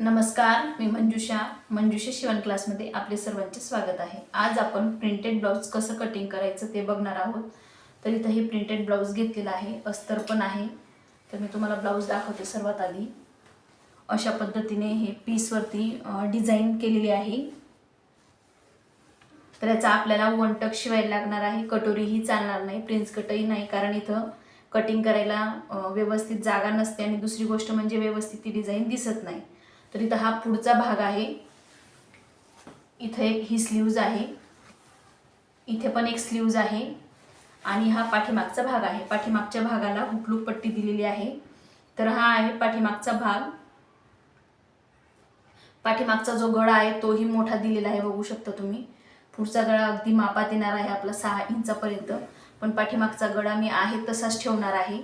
नमस्कार मी मंजुषा. मंजुषा शिवण क्लासमध्ये आपले सर्वांचे स्वागत आहे. आज आपण प्रिंटेड ब्लाऊज कसं कटिंग करायचं ते बघणार आहोत. तर इथं हे प्रिंटेड ब्लाऊज घेतलेलं आहे. अस्तर पण आहे. तर मी तुम्हाला ब्लाऊज दाखवते सर्वात आधी. अशा पद्धतीने हे पीसवरती डिझाईन केलेली आहे. तर याचा आपल्याला वन टक शिवायला लागणार आहे. कटोरीही चालणार नाही. प्रिन्स कटही नाही. कारण इथं कटिंग करायला व्यवस्थित जागा नसते आणि दुसरी गोष्ट म्हणजे व्यवस्थित ती डिझाईन दिसत नाही. तर इथं हा पुढचा भाग आहे. इथे एक ही स्लीव्ज आहे. इथे पण एक स्लीव्ज आहे. आणि हा पाठीमागचा भाग आहे. पाठीमागच्या भागाला हुकलूक पट्टी दिलेली आहे. तर हा आहे पाठीमागचा भाग. पाठीमागचा जो गळा आहे तोही मोठा दिलेला आहे बघू शकता तुम्ही. पुढचा गळा अगदी मापात येणार आहे आपला सहा इंचापर्यंत. पण पाठीमागचा गळा मी आहे तसाच ठेवणार आहे.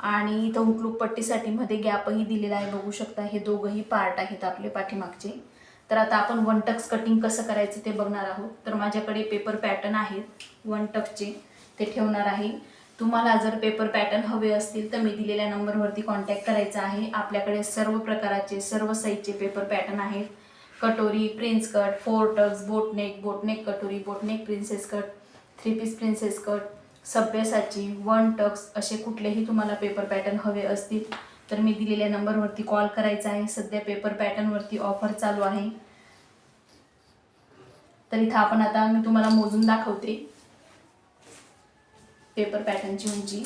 आणि इथं हुकलूक पट्टीसाठी मध्ये गॅपही दिलेला आहे. बघू शकता हे दोघंही पार्ट आहेत आपले पाठीमागचे. तर आता आपण वन टक्स कटिंग कसं करायचं ते बघणार आहोत. तर माझ्याकडे पेपर पॅटर्न आहेत वन टक्सचे ते ठेवणार आहे. तुम्हाला जर पेपर पॅटर्न हवे असतील तर मी दिलेल्या नंबरवरती कॉन्टॅक्ट करायचा आहे. आपल्याकडे सर्व प्रकाराचे सर्व साईजचे पेपर पॅटर्न आहेत. कटोरी prince cut four tucks boatneck boatneck कटोरी boatneck princess cut three piece princess cut सभ्यसाची one tucks असे कुठलेही तुम्हाला पेपर पॅटर्न हवे असतील तर मी दिलेल्या नंबरवरती कॉल करायचा आहे. सध्या पेपर पॅटर्नवरती ऑफर चालू आहे. तर इथं आपण आता मी तुम्हाला मोजून दाखवते. पेपर पॅटर्नची उंची.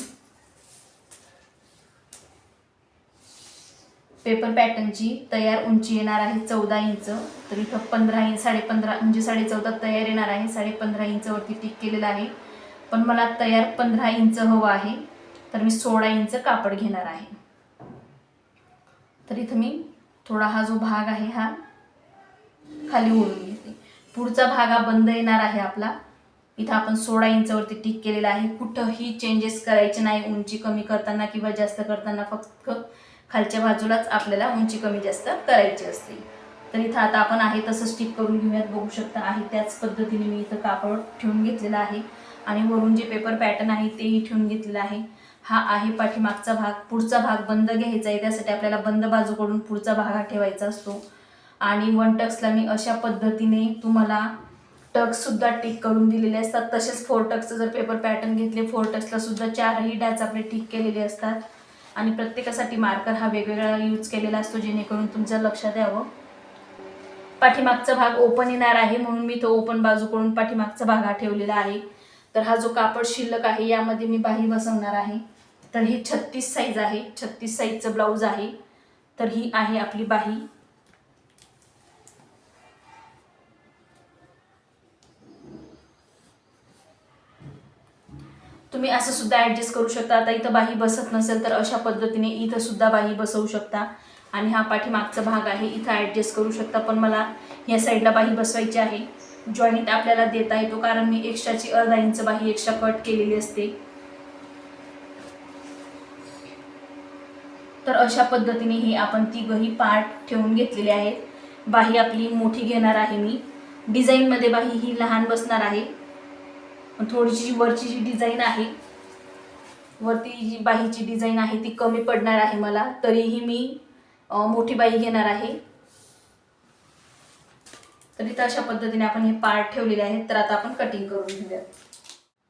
पेपर पॅटर्नची तयार उंची येणार आहे चौदा इंच. तर इथं पंधरा इंच साडे पंधरा म्हणजे साडे चौदा तयार येणार आहे. साडे पंधरा इंचवरती टिक केलेलं आहे. पण मला तयार पंधरा इंच हवं आहे तर मी सोळा इंच कापड घेणार आहे. तर इथं मी थोडा हा जो भाग आहे हा खाली ओढून घेते. पुढचा भाग हा बंद येणार आहे आपला. इथं आपण सोळा इंचावरती टिक केलेला आहे. कुठंही चेंजेस करायचे नाही उंची कमी करताना किंवा जास्त करताना फक्त खालच्या बाजूलाच आपल्याला उंची कमी जास्त करायची असते. तर इथं आता आपण आहे तसं स्टिक करून घेऊयात. बघू शकता आहे त्याच पद्धतीने मी इथं कापड ठेवून घेतलेलं आहे. आणि वरून जे पेपर पॅटर्न आहे तेही ठेवून घेतलेलं आहे. हा आहे पाठीमागचा भाग. पुढचा भाग बंद घ्यायचा आहे. त्यासाठी आपल्याला बंद बाजूकडून पुढचा भाग हा ठेवायचा असतो. आणि वन टक्सला मी अशा पद्धतीने तुम्हाला टक्ससुद्धा टिक करून दिलेले असतात. तसेच फोर टक्सचं जर पेपर पॅटर्न घेतले फोर टक्सला सुद्धा चारही डॅच आपले टिक केलेले असतात. आणि प्रत्येकासाठी मार्कर हा वेगवेगळा यूज केलेला असतो जेणेकरून तुमचं लक्षात यावं. पाठीमागचा भाग ओपन येणार आहे म्हणून मी तो ओपन बाजूकडून पाठीमागचा भाग हा ठेवलेला आहे. तर हा जो कापड शिल्लक आहे यामध्ये मी बाही बसवणार आहे. तर ही छत्तीस साईज आहे. छत्तीस साईजचं ब्लाऊज आहे. तर ही आहे आपली बाही. तुम्ही असं सुद्धा ॲडजस्ट करू शकता. आता इथं बाही बसत नसेल तर अशा पद्धतीने इथं सुद्धा बाही बसवू शकता. आणि हा पाठीमागचा भाग आहे. इथं ॲडजस्ट करू शकता. पण मला या साईडला बाही बसवायची आहे. जॉईंट आपल्याला देता येतो कारण मी एक्स्ट्राची अर्धा इंच बाही एक्स्ट्रा कट केलेली असते. तर अशा पद्धतीने ही आपण तिघही पार्ट ठेवून घेतलेले आहेत. बाही आपली मोठी घेणार आहे मी. डिझाईनमध्ये बाही ही लहान बसणार आहे. थोडीशी जी वरची जी डिझाईन आहे वरती जी बाहीची डिझाईन आहे ती कमी पडणार आहे मला. तरीही मी मोठी बाही घेणार आहे. तर इथं अशा पद्धतीने आपण हे पार्ट ठेवलेले आहेत. तर आता आपण कटिंग करून घेऊयात.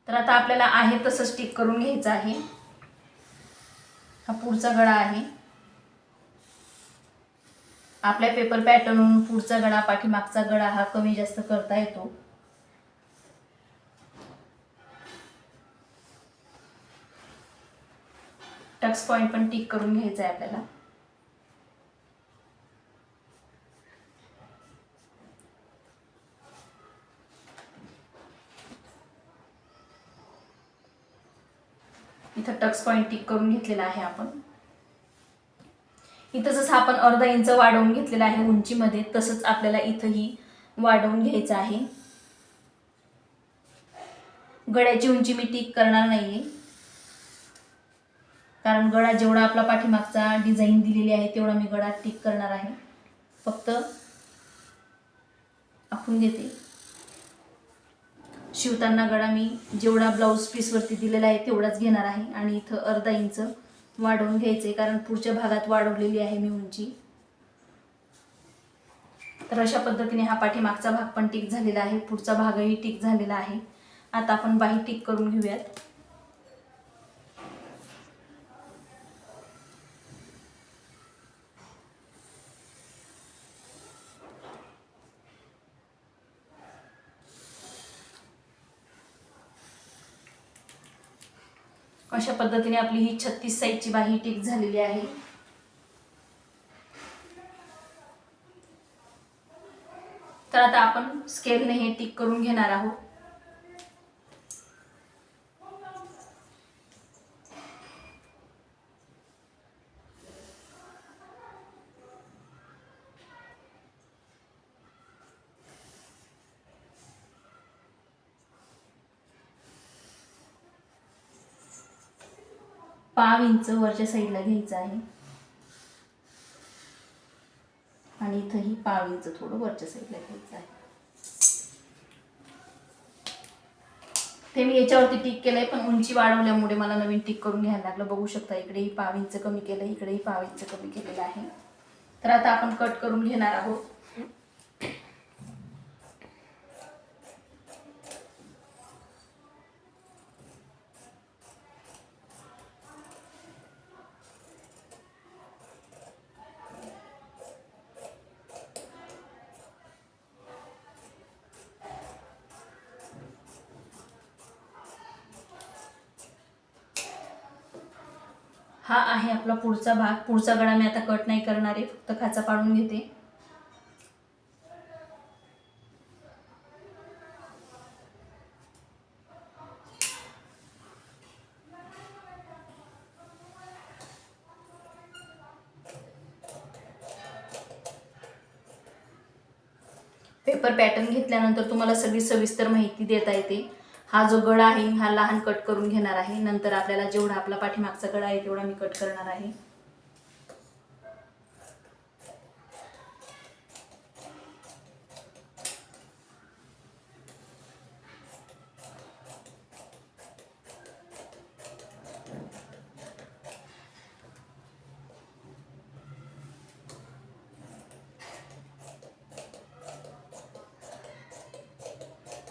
तर आता आपल्याला आहे तसं स्टिक करून घ्यायचं आहे. हा पुढचा गळा आहे. आपल्या पेपर पॅटर्नवरून पुढचा गळा पाठीमागचा गळा हा कमी जास्त करता येतो. टक्स पॉईंट पण टिक करून घ्यायचा आहे आपल्याला. इथं टक्स पॉईंट टिक करून घेतलेला आहे आपण. इथं जसं आपण अर्धा इंच वाढवून घेतलेलं आहे उंचीमध्ये तसंच आपल्याला इथंही वाढवून घ्यायचं आहे. गळ्याची उंची मी टिक करणार नाही कारण गळा जेवढा आपला पाठीमागचा डिझाईन दिलेली आहे तेवढा मी गळा टिक करणार आहे. फक्त आखून देते शिवताना गळा मी जेवढा ब्लाऊज पीसवरती दिलेला आहे तेवढाच घेणार आहे. आणि इथं अर्धा इंच वाढवून घ्यायचं आहे कारण पुढच्या भागात वाढवलेली आहे मी उंची. तर अशा पद्धतीने हा पाठीमागचा भाग पण टिक झालेला आहे. पुढचा भागही टिक झालेला आहे. आता आपण बाही टिक करून घेऊयात. अशा पद्धतीने आपली ही छत्तीस साईजची बाही टिक झालेली आहे? तर आता आपण स्केलने हे टिक करून घेणार आहोत. पाव इंच वरच्या साईडला घ्यायचं आहे. आणि इथंही पाव इंच थोडं वरच्या साईडला घ्यायचं आहे. ते मी याच्यावरती टिक केलंय पण उंची वाढवल्यामुळे मला नवीन टिक करून घ्यायला लागलं. बघू शकता इकडेही पाव इंच कमी केलं इकडेही पाव इंच कमी केलेलं आहे. तर आता आपण कट करून घेणार आहोत. हा आहे आपला पुढचा भाग. पुढचा गळा मी आता कट नाही करणार आहे फक्त खाचा पाडून घेते. पेपर पॅटर्न घेतल्यानंतर तुम्हाला सगळी सविस्तर माहिती देता येते. हा जो गळा आहे हा लहान कट करून घेणार आहे. नंतर आपल्याला जेवढा आपला पाठीमागचा गळा आहे तेवढा मी कट करणार आहे.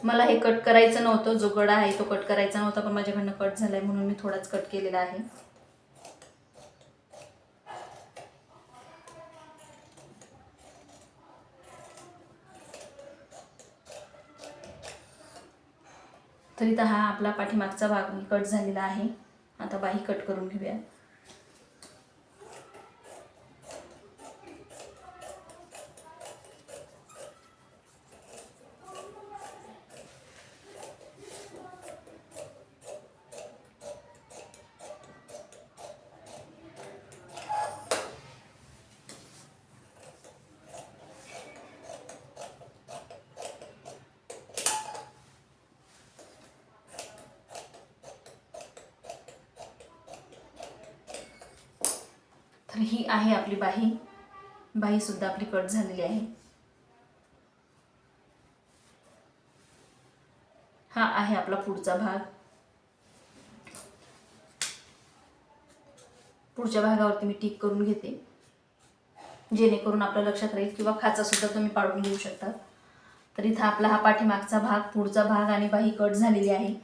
मला हे कट करायचं नव्हतं. जो गडा आहे तो कट करायचा नव्हता पण माझ्याकडनं कट झालाय म्हणून मी थोडाच कट केलेला आहे. तर इथं हा आपला पाठीमागचा भाग कट झालेला आहे. आता बाही कट करून घेऊया. तर ही आहे आपली बाही. बाहीसुद्धा आपली कट झालेली आहे. हा आहे आपला पुढचा भाग. पुढच्या भागावरती मी टिक करून घेते. जेणेकरून आपल्या लक्षात राहील किंवा खाचा सुद्धा तुम्ही पाडून घेऊ शकता. तर इथं आपला हा पाठीमागचा भाग पुढचा भाग आणि बाही कट झालेली आहे.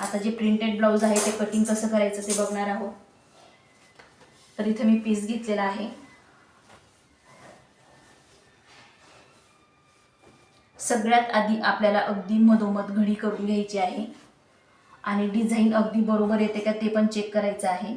आता जे प्रिंटेड ब्लाऊज आहे ते कटिंग कसं करायचं ते बघणार आहोत. तर इथे मी पीस घेतलेला आहे. सगळ्यात आधी आपल्याला अगदी मधोमध घडी करून घ्यायची आहे. आणि डिझाईन अगदी बरोबर येते का ते पण चेक करायचं आहे.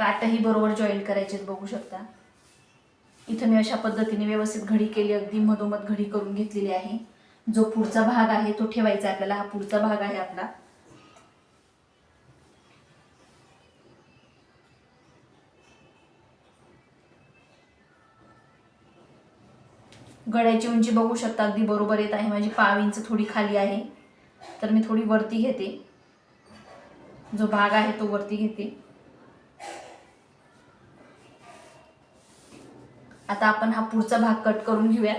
काटही बरोबर जॉईन करायचे बघू शकता. इथं मी अशा पद्धतीने व्यवस्थित घडी केली अगदी मधोमध घडी करून घेतलेली आहे. जो पुढचा भाग आहे तो ठेवायचा आहे आपल्याला. हा पुढचा भाग आहे आपला. गळ्याची उंची बघू शकता अगदी बरोबर येत आहे. माझी पाव इंच थोडी खाली आहे. तर मी थोडी वरती घेते. जो भाग आहे तो वरती घेते. आता आपण हा पुढचा भाग कट करून घेऊया.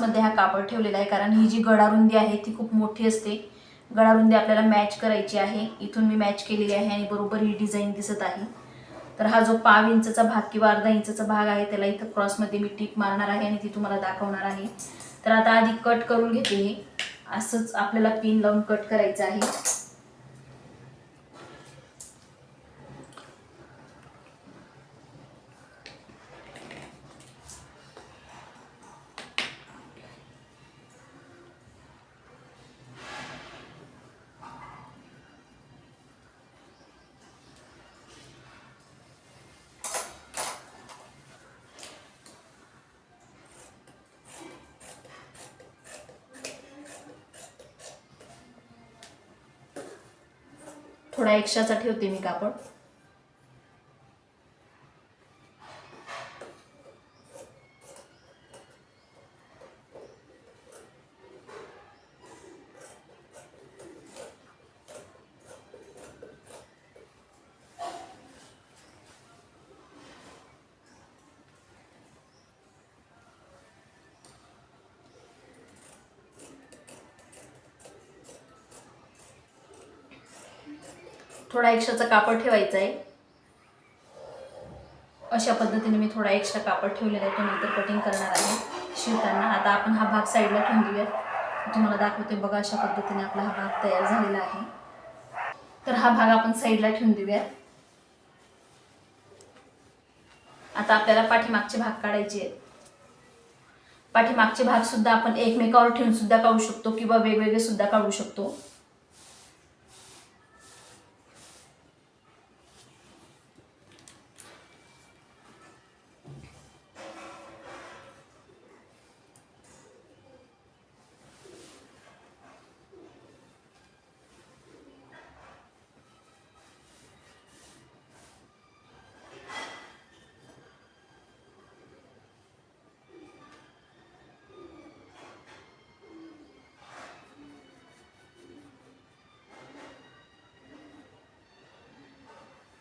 मध्ये हा कापड ठेवलेला आहे कारण ही जी गडारुंदी आहे ती खूप मोठी असते. गडारुंदी आपल्याला मॅच करायची आहे. इथून मी मॅच केलेली आहे आणि बरोबर ही डिझाईन दिसत आहे. तर हा जो पाव इंचचा भाग किंवा अर्धा इंचचा भाग आहे त्याला इथं क्रॉसमध्ये मी टिक मारणार आहे आणि ती तुम्हाला दाखवणार आहे. तर आता आधी कट करून घेते हे. असंच आपल्याला पिन लावून कट करायचं आहे. थोडा एक्स्ट्राचा ठेवते मी कापड. थोडा एक्स्ट्राचं कापड ठेवायचं आहे अशा पद्धतीने मी थोडा एक्स्ट्रा कापड ठेवलेला आहे. तो नंतर कटिंग करणार आहे. शिवताना आता आपण हा भाग साईडला ठेवून देऊयात. तुम्हाला दाखवते बघा अशा पद्धतीने आपला हा भाग तयार झालेला आहे. तर हा भाग आपण साईडला ठेवून देऊयात. आता आपल्याला पाठीमागचे भाग काढायचे आहेत. पाठीमागचे भाग सुद्धा आपण एकमेकावर ठेवून सुद्धा काढू शकतो किंवा वेगवेगळे सुद्धा काढू शकतो.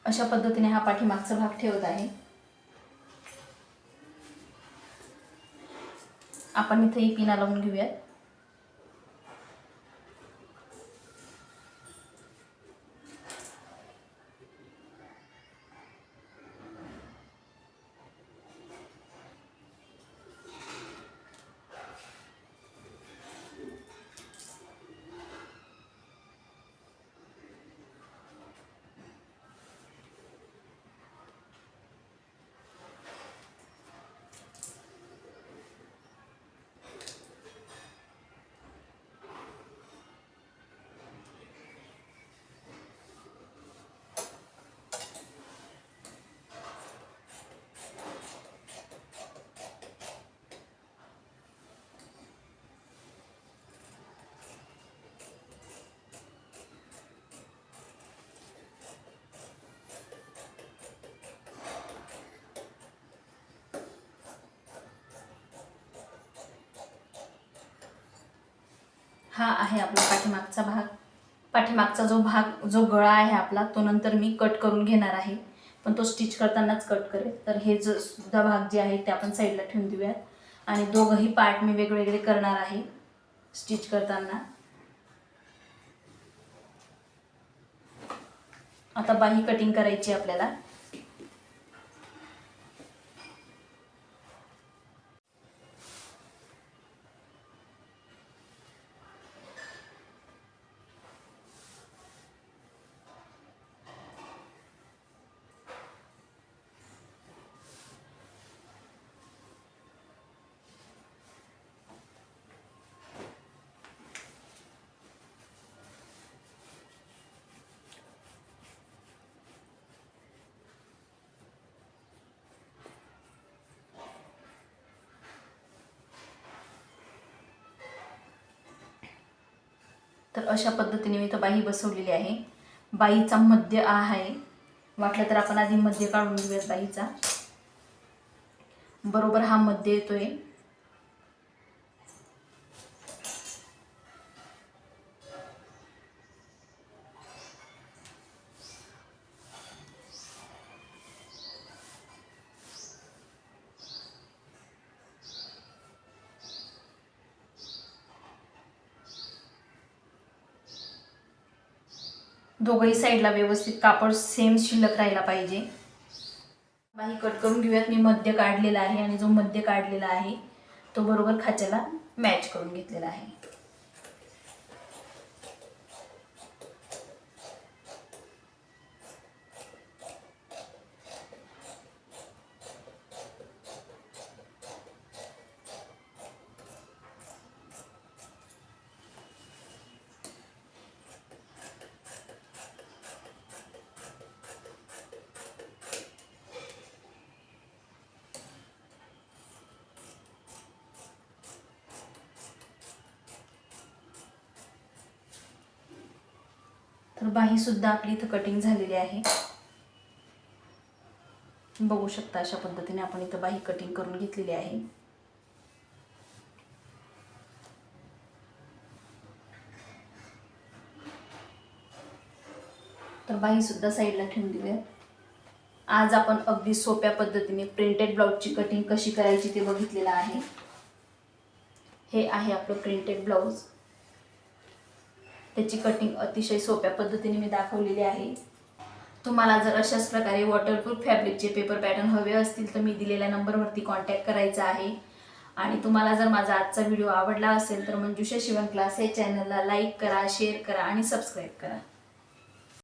अशा पद्धतीने हा पाठीमागचा भाग ठेवत आहे. आपण इथे ही पिना लावून घेऊयात. हा आहे आपला पाठीमागचा भाग. पाठीमागचा जो भाग जो गळा आहे आपला तो नंतर मी कट करून घेणार आहे. पण तो स्टिच करतानाच कट करेल. तर हे जो सुद्धा भाग जे आहे ते आपण साईडला ठेवून देऊयात. आणि दोघंही पार्ट मी वेगवेगळे करणार आहे स्टिच करताना. आता बाही कटिंग करायची आपल्याला. तर अशा पद्धतीने मी तर बाही बसवलेली आहे. बाईचा मध्य आ आहे. वाटलं तर आपण आधी मध्य काढून घेऊयात बाईचा. बरोबर हा मध्य येतोय. दोघंही साईडला व्यवस्थित कापड सेम शिल्लक राहिला पाहिजे. बाही कट करून घेऊयात. मी मध्य काढलेला आहे आणि जो मध्य काढलेला आहे तो बरोबर खाच्याला मॅच करून घेतलेला आहे. तर आपली इथं कटिंग झालेली आहे. बघू शकता अशा पद्धतीने आपण इथं बाही कटिंग करून घेतलेली आहे. तर बाहीसुद्धा साईडला ठेवून देऊया आज आपण अगदी सोप्या पद्धतीने प्रिंटेड ब्लाऊजची कटिंग कशी करायची ते बघितलेलं आहे. हे आहे आपलं प्रिंटेड ब्लाऊज त्याची कटिंग अतिशय सोप्या पद्धतीने मी दाखवलेली आहे. तुम्हाला जर अशाच प्रकारे वॉटरप्रूफ फॅब्रिकचे पेपर पॅटर्न हवे असतील तर मी दिलेल्या नंबरवरती कॉन्टॅक्ट करायचा आहे. आणि तुम्हाला जर माझा आजचा व्हिडिओ आवडला असेल तर मंजुषा शिवण क्लास हे चॅनलला लाईक करा शेअर करा आणि सबस्क्राईब करा.